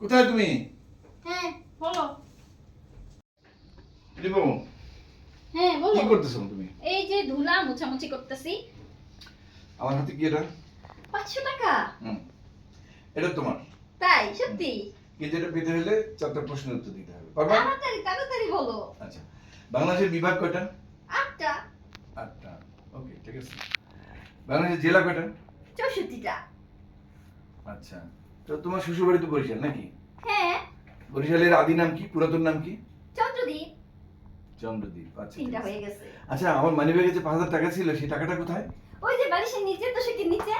কোথায় তুমি? হ্যাঁ বলো। হ্যাঁ বলো। কি করতেছো তুমি? এই যে ধুলা মোছামুছি করতেছি। আমার হাতে কি এটা? পাঁচশো টাকা। হুম। এটা তোমার। তাই? সত্যি? কিন্তু এটা পেতে হলে চারটা প্রশ্নের উত্তর দিতে হবে। পারবা? তাড়াতাড়ি তাড়াতাড়ি বলো। আচ্ছা। বাংলাদেশের বিভাগ কয়টা? আটটা। আটটা। ওকে ঠিক আছে। বাংলাদেশের জেলা কয়টা? চৌষট্টিটা। আচ্ছা। তো তোমার শ্বশুর বাড়ি তো বরিশাল নাকি? হ্যাঁ। বরিশালের আদি নাম কি? পুরাতন নাম কি? চন্দ্রদীপ চন্দ্রদীপ আচ্ছা তিনটা। হয়ে গেছে। আচ্ছা আমার মানি ব্যাগে যে পাঁচ হাজার টাকা ছিল সেই টাকাটা কোথায়? ওই যে বালিশের নিচে তো সেটির নিচে।